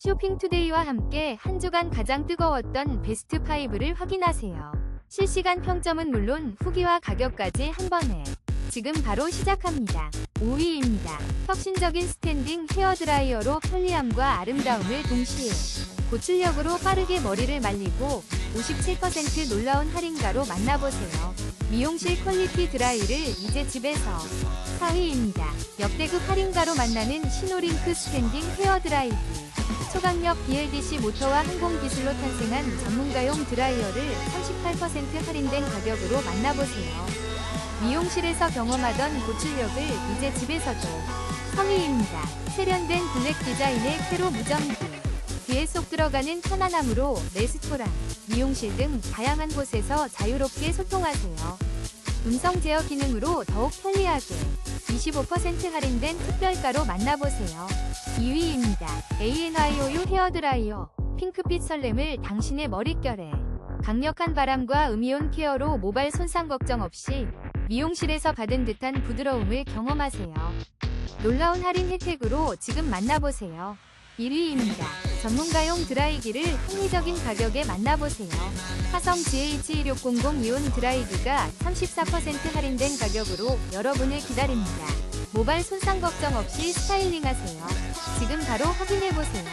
쇼핑투데이와 함께 한 주간 가장 뜨거웠던 베스트 5를 확인하세요. 실시간 평점은 물론 후기와 가격까지 한 번에 지금 바로 시작합니다. 5위입니다. 혁신적인 스탠딩 헤어드라이어로 편리함과 아름다움을 동시에 고출력으로 빠르게 머리를 말리고 57% 놀라운 할인가로 만나보세요. 미용실 퀄리티 드라이를 이제 집에서 4위입니다. 역대급 할인가로 만나는 시노링크 스탠딩 헤어 드라이기. 초강력 BLDC 모터와 항공 기술로 탄생한 전문가용 드라이어를 38% 할인된 가격으로 만나보세요. 미용실에서 경험하던 고출력을 이제 집에서도 성의입니다. 세련된 블랙 디자인의 쾌로 무전기. 귀에 쏙 들어가는 편안함으로 레스토랑, 미용실 등 다양한 곳에서 자유롭게 소통하세요. 음성 제어 기능으로 더욱 편리하게 25% 할인된 특별가로 만나보세요. 2위입니다. ANIOU 헤어드라이어 핑크빛 설렘을 당신의 머릿결에 강력한 바람과 음이온 케어로 모발 손상 걱정 없이 미용실에서 받은 듯한 부드러움을 경험하세요. 놀라운 할인 혜택으로 지금 만나보세요. 1위입니다. 전문가용 드라이기를 합리적인 가격에 만나보세요. 화성 GH1600 이온 드라이기가 34% 할인된 가격으로 여러분을 기다립니다. 모발 손상 걱정 없이 스타일링하세요. 지금 바로 확인해보세요.